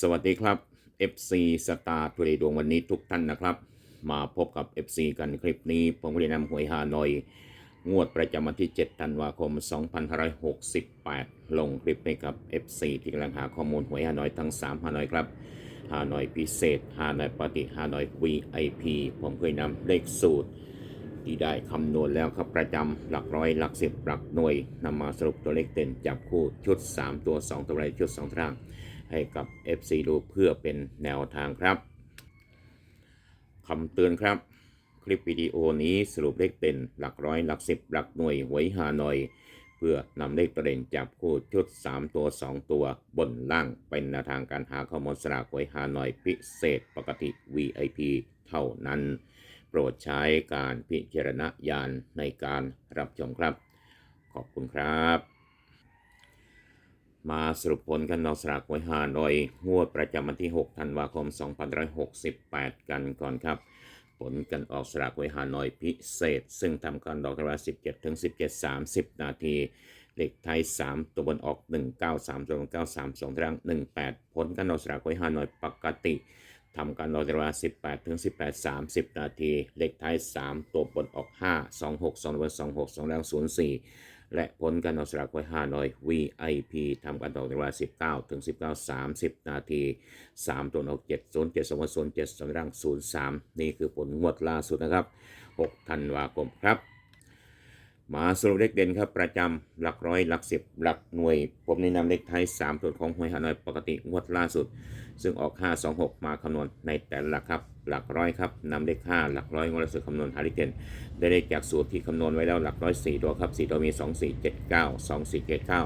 สวัสดีครับ FC Star ทุเรดวงวันนี้ทุกท่านนะครับ มาพบกับ FC กันคลิปนี้ ผมก็ได้นำหวยฮานอย งวดประจำวันที่ 7 ธันวาคม 2568 ลงคลิปให้กับ FC ที่กำลังหาข้อมูลหวยฮานอยทั้ง 3 ฮานอยครับ ฮานอยพิเศษ ฮานอยปกติฮานอย VIP ผมเคยนำเลขสูตร ที่ได้คำนวณแล้วครับประจำหลักร้อยหลักสิบหลักหน่วยนำมาสรุปตัวเลขเด่นจับคู่ชุด 3 ตัว 2 ตัวไรชุด2ตาราง ให้กับ FC ดูเพื่อเป็นแนวทางครับคำเตือนครับ คลิปวิดีโอนี้สรุปเลขเด่นหลักร้อยหลักสิบหลักหน่วยหวยฮานอย เพื่อนำเลขตัวเด่นจับคู่ชุด 3 ตัว 2 ตัวบนล่างเป็นแนวทางการหาข้อมูลสลากหวยฮานอยพิเศษปกติ VIP เท่านั้น โปรดใช้การพิจารณญาณในการรับชมครับ ขอบคุณครับ มาสรุปผลกันนอกสลากหวยฮานอย งวดประจำวันที่ 6 ธันวาคม 2568 กันก่อนครับ ผลกันออกสลากหวยฮานอยพิเศษ ซึ่งทำการดอกเวลา17 ถึง 17 30 นาที เลขไทย 3 ตัวบนออก 193ตัวบน93 2ตาราง18 ผลการออกสลากหวยฮานอยปกติทำการรอเวลา 18 ถึง 18 30 นาที เลขท้าย 3 ตัวบนออก 5 26 2บน26 2แรง04 และผลการออกสลากไว้5หน่อย VIP ทำการต่อเวลา 19 ถึง 19 30 นาที 3 ตัวออก 7 0 7 2 0 7 2แรง03 นี่คือผลงวดล่าสุดนะครับ 6 ธันวาคมครับ มาสรุปเลขเด่นครับ ประจำหลักร้อยหลักสิบหลักหน่วย ผมแนะนำเลขไทย 3 ตัวของหวยฮานอยปกติงวดล่าสุด ซึ่งออก 5 2 6 มาคำนวณในแต่ละหลักครับ หลักร้อยครับนำเลขห้าหลักร้อยงวดละสูตรคำนวณหาเลขเด่นได้เลขจากสูตรที่คำนวณไว้แล้วหลักร้อยสี่ตัวครับสี่ตัวมีสองสี่เจ็ดเก้าสองสี่เจ็ดเก้า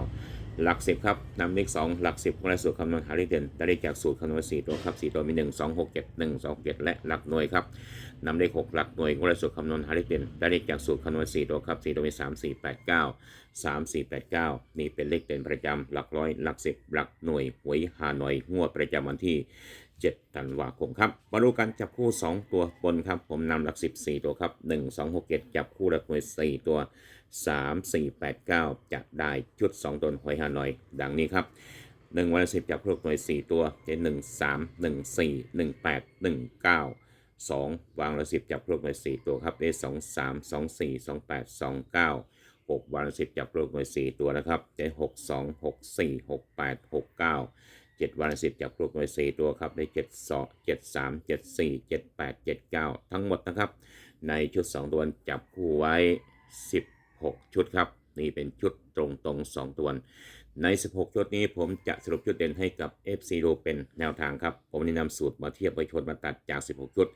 หลักสิบครับนำเลขสองหลักสิบงวดละสูตรคำนวณหาเลขเด่นได้เลขจากสูตรคำนวณสี่ตัวครับสี่ตัวมีหนึ่งสองหกเจ็ดหนึ่งสองเจ็ดและหลักหน่วยครับ นำเลข6หลักหน่วยงวดล่าสุดคำนวณหาเลขเด่นได้เลขจากสูตรคำนวณ4ตัวครับ4ตัวมี3 4 8 9 3 4 8 9 นี่เป็นเลขเด่นประจำหลักร้อยหลักสิบหลักหน่วยหวยฮานอยงวดประจำวันที่7ธันวาคมครับมาดูกันจับคู่ 2 ตัวบนครับ ผมนำหลัก 14 ตัวครับ 1 2 6 7 จับคู่หลักหน่วย 4 ตัว 3 4 8 9จะได้ชุด 2 ตัวหวยฮานอย ดังนี้ครับ1วันละ10 จับคู่หน่วย 4 ตัวเป็น1 3 1 4 1 8 1 9 2 วางละ10 จับคู่หน่วย4ตัวครับได้2 3 2 4 2 8 2 9 6วันละ10 จับลูกหน่วย4ตัวนะครับได้ 6 2 6 4 6 8 6 9 7 วันละ10จับลูกหน่วย4ตัวครับได้7 2 7 3 7 4 7 8 7 9ทั้งหมดนะครับ ในชุด2ตัวจับคู่ไว้16ชุดครับ นี่เป็นชุดตรงตรงๆ2ตัวใน 16 ชุดนี้ผมจะสรุปชุดเด่นให้กับ FC ดูเป็นแนวทางครับ ผมแนะนำสูตรมาเทียบไปชนมาตัดจาก 16 ชุด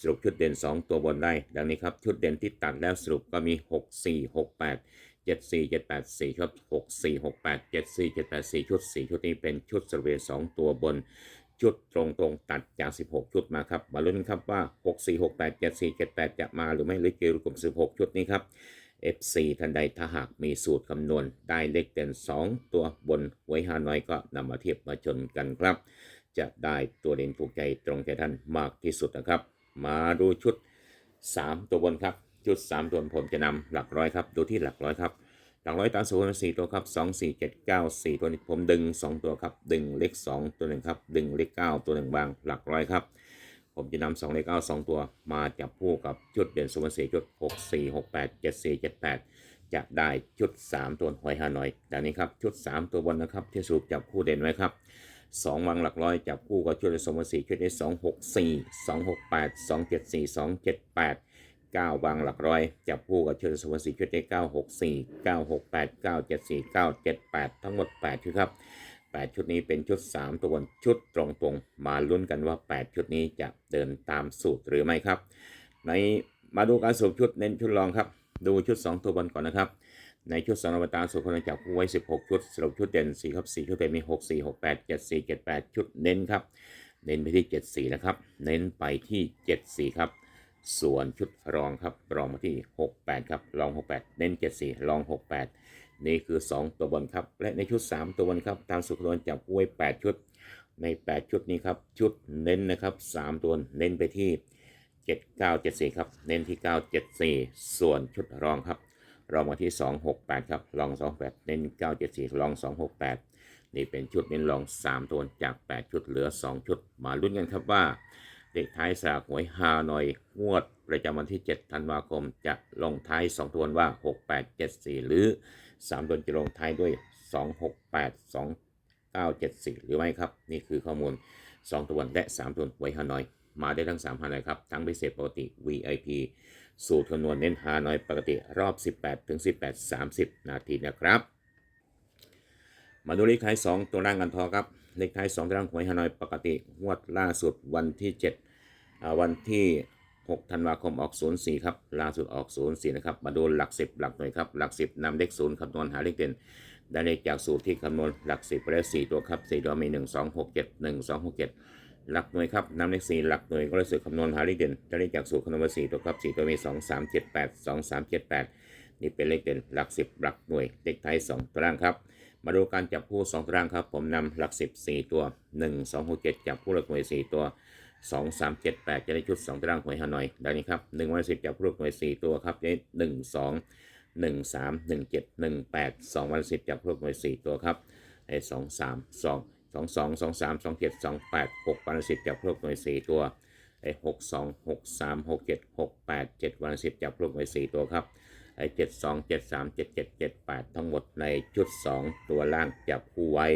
สรุปชุดเด่น 2 ตัวบนได้ ดังนี้ครับ ชุดเด่นที่ตัดแล้วสรุปก็มี 6 4 6 8 7 4 7 8 4ชุด6 4 6 8 7 4 7 8 4ชุด 4 ชุดนี้เป็นชุดสรุปเด่น2ตัวบน ชุดตรงตรงๆตัดจาก 16 ชุดมาครับ มาลุ้นครับว่า 6 4 6 8 7 4 7 8 จะมาหรือไม่หรือเกลกลุ่ม16 ชุดนี้ครับ FC ทันใดถ้าหากมีสูตรคำนวณได้เลขเด่น 2 ตัวบนหวยฮานอยก็นำมาเทียบมาชนกันครับ จะได้ตัวเด่นถูกใจตรงใจท่านมากที่สุดนะครับ มาดูชุด 3 ตัวบนครับ ชุด 3 ตัวบนผมจะนำหลักร้อยครับ ดูที่หลักร้อยครับ หลักร้อยตามสูตรสี่ตัวครับสองสี่เจ็ดเก้าสี่ตัวนี้ผมดึง 2 ตัวครับ ดึงเลข2ตัวหนึ่งครับ ดึงเลข9ตัวหนึ่งวางหลักร้อยครับ ผมจะนำสองเลขเก้าสองตัวมาจับคู่กับชุดเด่นสมศรีชุดหกสี่หกแปดเจ็ดสี่เจ็ดแปดจะได้ชุด 3 ตัวหอยฮานอยดังนี้ครับชุด 3 ตัวบนนะครับที่สรุปจับคู่เด่นไว้ครับสองวังหลักร้อยจับคู่กับชุดเด่นสมศรีชุดได้สองหกสี่สองหกแปดสองเจ็ดสี่สองเจ็ดแปดเก้าวางหลักร้อยจับคู่กับชุดเด่นสมศรีชุดได้เก้าหกสี่เก้าหกแปดเก้าเจ็ดสี่เก้าเจ็ดแปดทั้งหมดแปดชุดครับ 8 ชุดนี้เป็นชุด 3 ตัวบนชุดตรงๆ มาลุ้นกันว่า 8 ชุดนี้จะเดินตามสูตรหรือไม่ครับ ในมาดูการสรุปชุดเน้นชุดรองครับ ดูชุด 2 ตัวบนก่อนนะครับ ในชุดสองอวตารสุขคนจับคู่ไว้ 16 ชุดสรุปชุดเด่น4ครับ4ชุดเด่นมี 6 4 6 8 7 4 7 8 ชุดเน้นครับ เน้นไปที่ 7 4 นะครับ เน้นไปที่ 7 4 ครับ ส่วนชุดรองครับรองมาที่ 68 ครับรอง 68 เน้น 7 4รอง 68 นี่คือ 2 ตัวบนครับ และในชุด 3 ตัวบนครับ ตามสุขนวลจับกล้วย 8 ชุด ใน 8 ชุดนี้ครับ ชุดเน้นนะครับ 3 ตัวเน้นไปที่ 7 9 7 4 ครับ เน้นที่ 9 7 4 ส่วนชุดรองครับ รองมาที่ 2 6 8 ครับ รอง 2 8 เน้น 9 7 4 รอง 2 6 8 นี่เป็นชุดเน้นรอง 3 ตัวจาก 8 ชุดเหลือ 2 ชุด มาลุ้นกันครับว่า เลขท้ายสากหวยฮานอยงวดประจำวันที่ 7 ธันวาคม จะลงท้าย 2 ตัวว่า 6 8 7 4 หรือ 3 ตัวจะลงท้ายด้วย 2 6 8 2 9 7 4 หรือไม่ครับ นี่คือข้อมูล 2 ตัวและ 3 ตัวหวยฮานอย มาได้ทั้ง 3 ฮานอยครับ ทั้งพิเศษปกติ VIP สูตรคำนวณเน้นฮานอยปกติรอบ 18ถึง18 30 นาทีนะครับ มาดูเลขท้าย 2 ตัวล่างกันพอครับ เลขท้าย2ตัวล่างหวยฮานอยปกติงวดล่าสุดวันที่7วันที่6ธันวาคมออก 04 ครับ ล่าสุดออก 04 นะครับ มาดูหลัก 10 หลักหน่วยครับ หลัก 10นำเลข0คำนวณหาเลขเด่น ได้เลขจากสูตรที่คำนวณหลัก 10ไปแล้ว4ตัวครับ 4 ตัวมี 1 2 6 7 1 2 6 7 หลักหน่วยครับนำเลข 4 หลักหน่วยก็เลยสูตรคำนวณหาเลขเด่น ได้เลขจากสูตรคำนวณมา4ตัวครับ 4 ตัวมี 2 3 7 8 2 3 7 8 นี่เป็นเลขเด่น หลัก 10 หลักหน่วย เลขท้าย2ตารางครับ มาดูการจับคู่2ตารางครับ ผมนำหลัก 10 4 ตัว 1 2 6 7 จับคู่หลักหน่วย 4 ตัว 2 3 7 8 จะได้ชุด 2ตารางหวยฮานอยดังนี้ครับ1วัน10จับคู่หลักหน่วย 4 ตัวครับจะได้1 2 1 3 1 7 1 8 2 วัน10จับคู่หลักหน่วย 4 ตัวครับได้2 3 2 2 2 2 3 2 7 2 8 6วัน10จับคู่หลักหน่วย 4 ตัวได้6 2 6 3 6 7 6 8 7วัน10จับคู่หลักหน่วย 4 ตัวครับ เจ็ดสองเจ็ดสามเจ็ดเจ็ดเจ็ดแปดทั้งหมดในชุดสองตัวล่างจับคู่ไว้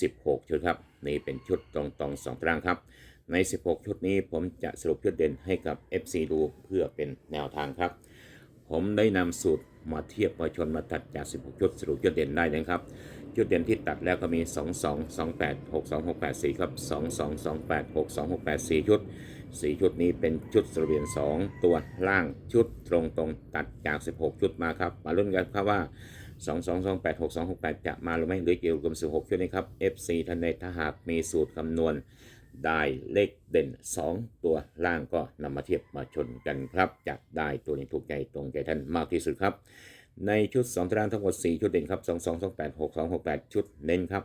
สิบหกชุดครับ นี่เป็นชุดตรงตรงๆสองตารางครับ ใน 16 ชุดนี้ผมจะสรุปชุดเด่นให้กับ FC ดูเพื่อเป็นแนวทางครับ ผมได้นำสูตรมาเทียบมาชนมาตัดจาก 16 ชุดสรุปชุดเด่นได้นะครับ ชุดเด่นที่ตัดแล้วก็มี 2 2 2 8 6 2 6 8 4 ครับ 2 2 2 8 6 2 6 8 4 ชุด 4 ชุดนี้เป็นชุดสรุปเด่น2 ตัวล่างชุดตรงตรงตัดจาก 16 ชุดมาครับ มาลุ้นกันครับว่า 2 2 2 8 6 2 6 8 จะมาหรือไม่หรือเกี่ยวกับ16 ชุดนี้ครับ FC ท่านใดถ้าหากมีสูตรคำนวณได้เลขเด่น 2 ตัวล่างก็นำมาเทียบมาชนกันครับจัดได้ตัวนี้ถูกใจตรงใจท่านมากที่สุดครับ ในชุด2ตารางทั้งหมด 4 ชุดเด่นครับ 2 2 2 8 6 2 6 8 ชุดเน้นครับ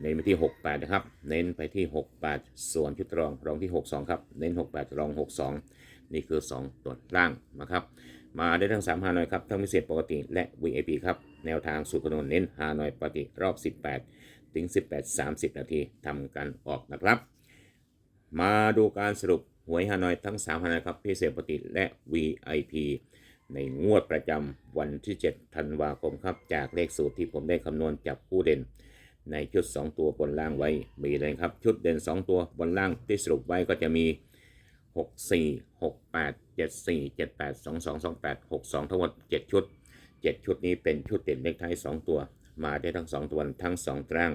เน้นไปที่ 68 นะครับ เน้นไปที่ 68 ส่วนชุดรองรองที่ 62 ครับ เน้น 68 รอง 62 นี่คือ 2 ตัวล่างนะครับ มาได้ทั้ง3ฮานอยครับ ทั้งพิเศษปกติและ VIP ครับ แนวทางสูตรคำนเน้นฮานอยปกติรอบ 18 ถึง 18 30 นาทีทำการออกนะครับ มาดูการสรุปหวยฮานอยทั้ง3ฮานอยครับพิเศษปกติและ VIP ในงวดประจำวันที่ 7 ธันวาคมครับ จากเลขสูตรที่ผมได้คำนวณจับผู้เด่น ในชุด 2 ตัวบนล่างไว้ มีเลยครับ ชุดเด่น 2 ตัวบนล่างที่สรุปไว้ก็จะมี 6 4 6 8 7 4 7 8 2 2 2 8 6 2 ทั้งหมด 7 ชุด 7 ชุดนี้เป็นชุดเด่นเลขท้าย 2 ตัว มาได้ทั้ง 2 ตัวทั้ง 2 ตราง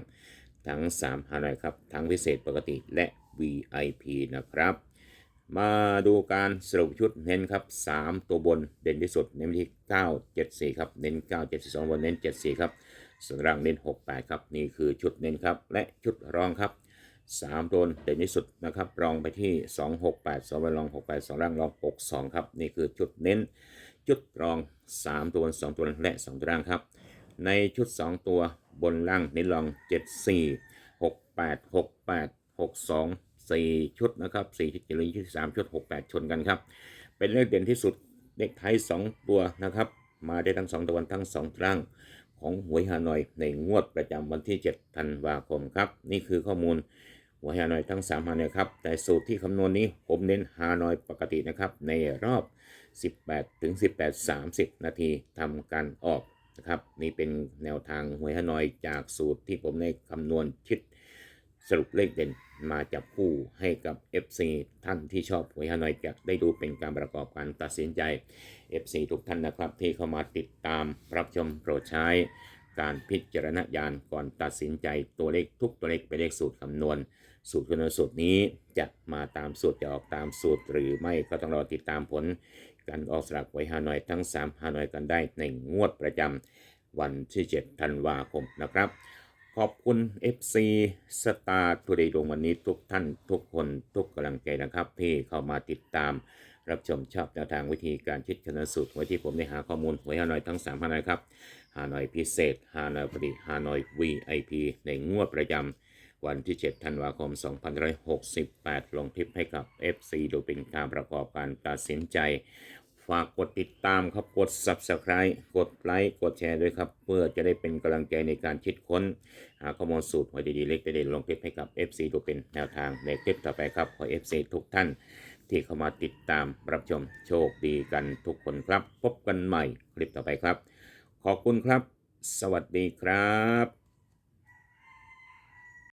ทั้ง3ฮานอยครับ ทั้งพิเศษปกติและ VIP นะครับ มาดูการสรุปชุดเน้นครับ 3 ตัวบนเด่นที่สุดเน้นที่ 9 7 4 ครับเน้น 9 7 2บนเน้น 7 4 ครับส่วนล่างเน้น 6 8 ครับนี่คือชุดเน้นครับ และชุดรองครับ 3 ตัวเด่นที่สุดนะครับ รองไปที่ 2 6 8 2บนรอง 6 8 2ล่างรอง 6 2 ครับ นี่คือชุดเน้นจุดรอง 3 ตัวบน2ตัวและ 2 ตัวล่างครับ ในชุด 2 ตัวบนล่างเน้นรอง 7 4 6 8 6 8 6 2 4 ชุดนะครับ4ชุดจะเหลือชุด3ชุด 6 8 ชนกันครับ เป็นเลขเด่นที่สุดเลขไทย 2 ตัวนะครับ มาได้ทั้ง 2ตัวทั้ง2ตารางของหวยฮานอยในงวดประจำวันที่7ธันวาคมครับ นี่คือข้อมูลหวยฮานอยทั้ง3ฮานอยครับ แต่สูตรที่คำนวณนี้ผมเน้นฮานอยปกตินะครับ ในรอบ 18ถึง18 30 นาทีทำการออกนะครับ นี่เป็นแนวทางหวยฮานอยจากสูตรที่ผมได้คำนวณชิด สรุปเลขเด่นมาจับคู่ให้กับ FC ท่านที่ชอบหวยฮานอยจะได้ดูเป็นการประกอบการตัดสินใจ FC ทุกท่านนะครับ ที่เข้ามาติดตามรับชมโปรดใช้ การพิจารณญาณก่อนตัดสินใจตัวเลขทุกตัวเลขเป็นเลขสูตรคำนวณ สูตรคำนวณสูตรนี้จะมาตามสูตรจะออกตามสูตร หรือไม่ก็ต้องรอติดตามผลการออกสลากหวยฮานอยทั้ง3ฮานอยกันได้ในงวดประจำวันที่ 7 ธันวาคมนะครับ ขอบคุณ FC สตาร์ทูเดย์ดวงวันนี้ทุกท่านทุกคนทุกกำลังใจนะครับ ที่เข้ามาติดตาม รับชมชอบแนวทางวิธีการคิดคะแนสูตรไว้ที่ผมได้หาข้อมูลหวยฮานอยทั้ง3ฮานอยครับฮานอยพิเศษฮานอยปกติฮานอย VIP ในงวดประจำวันที่ 7 ธันวาคม 2568 ลงคลิปให้กับ FC ดูเป็นการประกอบการตัดสินใจ ฝากกดติดตามครับกด Subscribe กดไลค์กดแชร์ด้วยครับ เพื่อจะได้เป็นกำลังใจในการคิดค้น หาข้อมูลสูตรหวยดีๆเล็กเด่นลงคลิปให้กับ FC ดูเป็นแนวทางในคลิปต่อไปครับขอ FC ทุกท่าน ที่เข้ามาติดตามรับชมโชคดีกันทุกคนครับ พบกันใหม่คลิปต่อไปครับ ขอบคุณครับ สวัสดีครับ